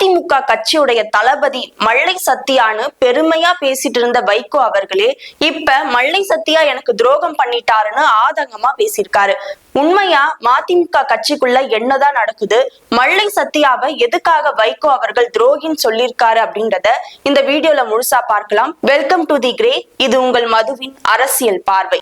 அதிமுக கட்சியுடைய தளபதி மல்லை சத்தியான்னு பெருமையா பேசிட்டு இருந்த வைகோ அவர்களே இப்ப மல்லை சத்தியா எனக்கு துரோகம் பண்ணிட்டாருன்னு ஆதங்கமா பேசியிருக்காரு. உண்மையா மதிமுக கட்சிக்குள்ள என்னதான் நடக்குது மல்லை சத்தியாவை எதுக்காக வைகோ அவர்கள் துரோகின்னு சொல்லியிருக்காரு அப்படின்றத இந்த வீடியோல முழுசா பார்க்கலாம். வெல்கம் டு தி கிரே இது உங்கள் மதுவின் அரசியல் பார்வை.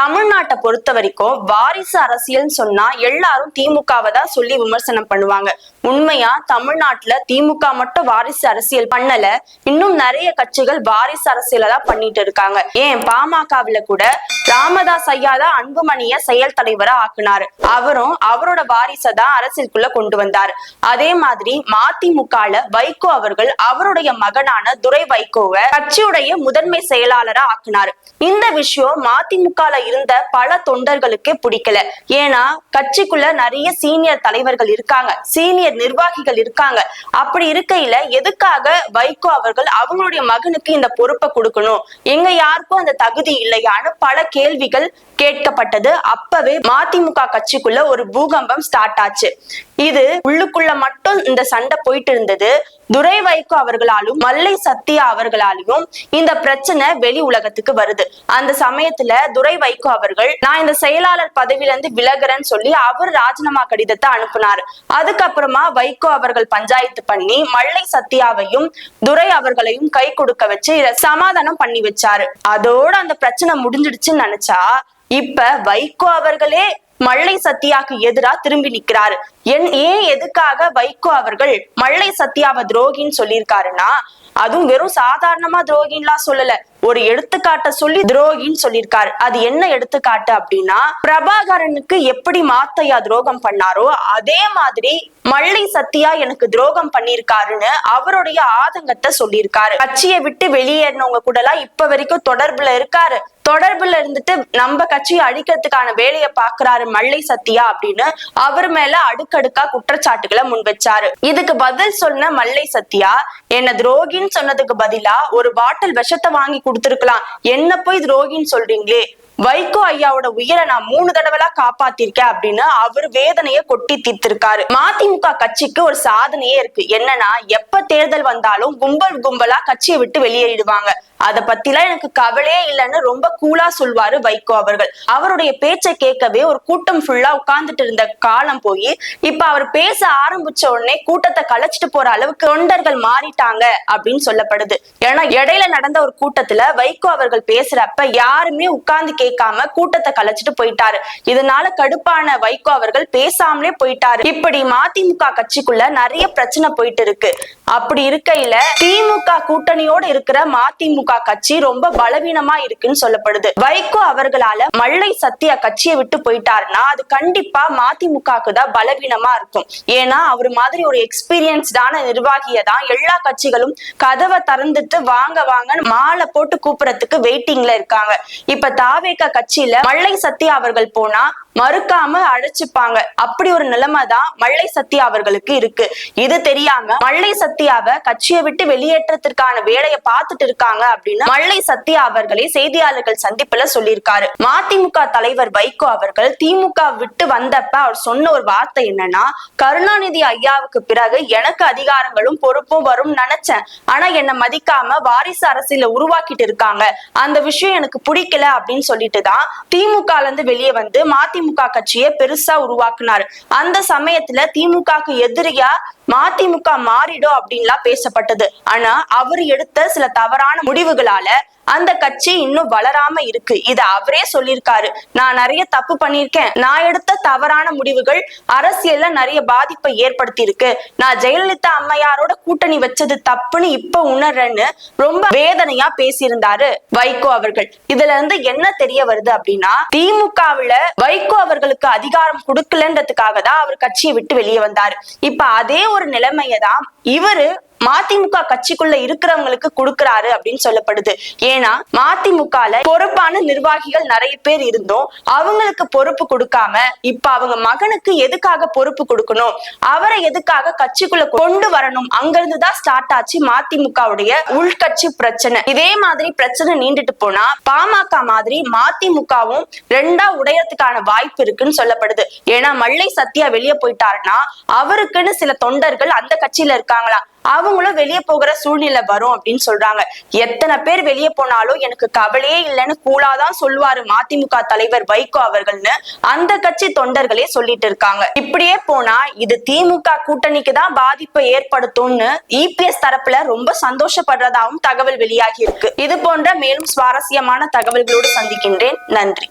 தமிழ்நாட்டை பொறுத்த வரைக்கும் வாரிசு அரசியல்னு சொன்னா எல்லாரும் திமுகவை தான் சொல்லி விமர்சனம் பண்ணுவாங்க. உண்மையா தமிழ்நாட்டுல திமுக மட்டும் வாரிசு அரசியல் பண்ணல. இன்னும் நிறைய கட்சிகள் வாரிசு அரசியல தான் பண்ணிட்டு இருக்காங்க. ஏன்? பாமகவுல கூட ராமதாஸ் ஐயா தான் அன்புமணிய செயல் தலைவரா ஆக்குனாரு. அவரும் அவரோட வாரிசை தான் அரசியலுக்குள்ள கொண்டு வந்தாரு. அதே மாதிரி மதிமுகல வைகோ அவர்கள் அவருடைய மகனான துரை வைகோவை கட்சியுடைய முதன்மை செயலாளரா ஆக்குனாரு. இந்த விஷயம் மதிமுகல இருந்த பல தொண்டர்களுக்கே பிடிக்கல. ஏன்னா கட்சிக்குள்ள நிறைய சீனியர் தலைவர்கள் இருக்காங்க. சீனியர் நிர்வாகிகள் இருக்காங்க. அப்படி இருக்கையில எதுக்காக வைகோ அவர்கள் அவங்களுடைய மகனுக்கு இந்த பொறுப்பை கொடுக்கணும்? எங்க யாருக்கும் அந்த தகுதி இல்லையான்னு பல கேள்விகள் கேட்கப்பட்டது. அப்பவே மதிமுக கட்சிக்குள்ள ஒரு பூகம்பம் ஸ்டார்ட் ஆச்சு. இது உள்ளுக்குள்ள மட்டும் இந்த சண்டை போயிட்டு இருந்தது. துரை வைகோ அவர்களாலும் மல்லை சத்யா அவர்களாலையும் இந்த பிரச்சனை வெளி உலகத்துக்கு வருது. அந்த சமயத்துல துரை வைகோ அவர்கள் நான் இந்த செயலாளர் பதவியில இருந்து விலகுறேன்னு சொல்லி அவர் ராஜினாமா கடிதத்தை அனுப்புனாரு. அதுக்கப்புறமா வைகோ அவர்கள் பஞ்சாயத்து பண்ணி மல்லை சத்யாவையும் துரை அவர்களையும் கை கொடுக்க வச்சு சமாதானம் பண்ணி வச்சாரு. அதோட அந்த பிரச்சனை முடிஞ்சிடுச்சுன்னு நினைச்சா இப்ப வைகோ அவர்களே மல்லை சத்யாக்கு எதிரா திரும்பி நிக்கிறாரு என் ஏன் எதுக்காக வைகோ அவர்கள் மல்லை சத்யாவை துரோகின்னு சொல்லியிருக்காருன்னா அதுவும் வெறும் சாதாரணமா துரோகின்லாம் சொல்லல. ஒரு எடுத்துக்காட்ட சொல்லி துரோகின்னு சொல்லியிருக்காரு. அது என்ன எடுத்துக்காட்டு அப்படின்னா பிரபாகரனுக்கு எப்படி மாத்தையா துரோகம் பண்ணாரோ அதே மாதிரி மல்லை சத்தியா எனக்கு துரோகம் பண்ணிருக்காருன்னு அவருடைய ஆதங்கத்தை சொல்லியிருக்காரு. கட்சியை விட்டு வெளியேறினவங்க கூட எல்லாம் இப்ப வரைக்கும் தொடர்புல இருக்காரு. தொடர்புல இருந்துட்டு நம்ம கட்சியை அழிக்கிறதுக்கான வேலையை பாக்குறாரு மல்லை சத்யா அப்படின்னு அவர் மேல அடுக்கடுக்கா குற்றச்சாட்டுகளை முன்வச்சாரு இதுக்கு பதில் சொன்ன மல்லை சத்யா என்ன துரோகின்னு சொன்னதுக்கு பதிலா ஒரு பாட்டில் விஷத்தை வாங்கி கொடுத்துருக்கலாம். என்ன போய் துரோகின்னு சொல்றீங்களே? வைகோ ஐயாவோட உயிரை நான் மூணு தடவைலாம் காப்பாத்திருக்கேன் அப்படின்னு அவர் வேதனையை கொட்டி தீர்த்திருக்காரு. மதிமுக கட்சிக்கு ஒரு சாதனையே இருக்கு. என்னன்னா எப்ப தேர்தல் வந்தாலும் கும்பல் கும்பலா கட்சியை விட்டு வெளியேறிடுவாங்க. அத பத்திலாம் எனக்கு கவலையே இல்லைன்னு ரொம்ப கூலா சொல்வாரு வைகோ அவர்கள். அவருடைய பேச்சை கேட்கவே ஒரு கூட்டம் ஃபுல்லா உட்கார்ந்துட்டு இருந்த காலம் போய் இப்ப அவர் பேச ஆரம்பிச்ச உடனே கூட்டத்தை கலைச்சிட்டு போற அளவுக்கு தொண்டர்கள் மாறிட்டாங்க அப்படின்னு சொல்லப்படுது. ஏன்னா இடையில நடந்த ஒரு கூட்டத்துல வைகோ அவர்கள் பேசுறப்ப யாருமே உட்கார்ந்து கேட்காம கூட்டத்தை கலைச்சிட்டு போயிட்டாரு. இதனால கடுப்பான வைகோ அவர்கள் பேசாமலே போயிட்டாரு. இப்படி மதிமுக கட்சிக்குள்ள நிறைய பிரச்சனை போயிட்டு இருக்கு. அப்படி இருக்கையில திமுக கூட்டணியோட இருக்கிற மதிமுக கட்சி ரொம்ப பலவீனமா இருக்குன்னு சொல்லப்படுது. வைகோ அவர்களால மல்லை சத்தியா கட்சியை விட்டு போயிட்டாருன்னா அது கண்டிப்பா மதிமுகக்கு தான் பலவீனமா இருக்கும். ஏன்னா அவர் மாதிரி ஒரு எக்ஸ்பீரியன்ஸ்டான நிர்வாகியை தான் எல்லா கட்சிகளும் கதவை திறந்துட்டு வாங்க வாங்கன்னு மாலை போட்டு கூப்பிடறதுக்கு வெயிட்டிங்ல இருக்காங்க. இப்ப தாவே கட்சியில மல்லை சத்யா அவர்கள் போனா மறுக்காம அழைச்சுப்பாங்க அப்படி ஒரு நிலைமை தான் மல்லை சத்யா அவர்களுக்கு இருக்கு. இது தெரியாம மல்லை சத்யாவை கட்சியை விட்டு வெளியேற்றத்திற்கான வேலையை பார்த்துட்டு இருக்காங்க அப்படின்னு மல்லை சத்யா அவர்களை செய்தியாளர்கள் சந்திப்புல சொல்லியிருக்காரு. மதிமுக தலைவர் வைகோ அவர்கள் திமுக விட்டு வந்தப்ப அவர் சொன்ன ஒரு வார்த்தை என்னன்னா கருணாநிதி ஐயாவுக்கு பிறகு எனக்கு அதிகாரங்களும் பொறுப்பும் வரும் நினைச்சேன். ஆனா என்னை மதிக்காம வாரிசு அரசியல உருவாக்கிட்டு இருக்காங்க. அந்த விஷயம் எனக்கு பிடிக்கல அப்படின்னு சொல்லிட்டு தான் திமுக இருந்து வெளியே வந்து மதிமுக கட்சியை பெருசா உருவாக்குனாரு. அந்த சமயத்துல திமுகக்கு எதிரியா மதிமுக மாறிடும் அப்படின்லாம் பேசப்பட்டது. ஆனா அவர் எடுத்த சில தவறான முடிவுகளால அந்த கட்சி இன்னும் வளராம இருக்கு. இத அவரே சொல்லியிருக்காரு. நான் நிறைய தப்பு பண்ணியிருக்கேன். நான் எடுத்த தவறான முடிவுகள் அரசியல்ல நிறைய பாதிப்பை ஏற்படுத்தி இருக்கு நான் ஜெயலலிதா அம்மையாரோட கூட்டணி வச்சது தப்புன்னு இப்ப உணர்றேன்னு ரொம்ப வேதனையா பேசியிருந்தாரு வைகோ அவர்கள். இதுல இருந்து என்ன தெரிய வருது அப்படின்னா திமுகவுல வைகோ அவர்களுக்கு அதிகாரம் கொடுக்கலன்றதுக்காக தான் அவர் கட்சியை விட்டு வெளியே வந்தாரு. இப்ப அதே ஒரு நிலைமையை தான் இவரு மதிமுக கட்சிக்குள்ள இருக்கிறவங்களுக்கு கொடுக்கிறாரு அப்படின்னு சொல்லப்படுது. ஏன்னா மதிமுகல பொறுப்பான நிர்வாகிகள் நிறைய பேர் இருந்தோம். அவங்களுக்கு பொறுப்பு கொடுக்காம இப்ப அவங்க மகனுக்கு எதுக்காக பொறுப்பு கொடுக்கணும்? அவரை எதுக்காக கட்சிக்குள்ள கொண்டு வரணும்? அங்கிருந்து தான் ஸ்டார்ட் ஆச்சு மதிமுகவுடைய உள்கட்சி பிரச்சனை. இதே மாதிரி பிரச்சனை நீண்டுட்டு போனா பாமக மாதிரி மதிமுகவும் ரெண்டா உடையறதுக்கான வாய்ப்பு இருக்குன்னு சொல்லப்படுது. ஏன்னா மல்லை சத்யா வெளியே போயிட்டாருன்னா அவருக்குன்னு சில தொண்டர்கள் அந்த கட்சியில இருக்காங்களா அவங்களும் வெளியே போகிற சூழ்நிலை வரும் அப்படின்னு சொல்றாங்க. எத்தனை பேர் வெளியே போனாலும் எனக்கு கவலையே இல்லைன்னு கூலாதான் சொல்லுவாரு மதிமுக தலைவர் வைகோ அவர்கள்னு அந்த கட்சி தொண்டர்களே சொல்லிட்டு இருக்காங்க. இப்படியே போனா இது திமுக கூட்டணிக்கு தான் பாதிப்பை ஏற்படுத்தும்னு இபிஎஸ் தரப்புல ரொம்ப சந்தோஷப்படுறதாவும் தகவல் வெளியாகி இருக்கு. இது போன்ற மேலும் சுவாரஸ்யமான தகவல்களோடு சந்திக்கின்றேன். நன்றி.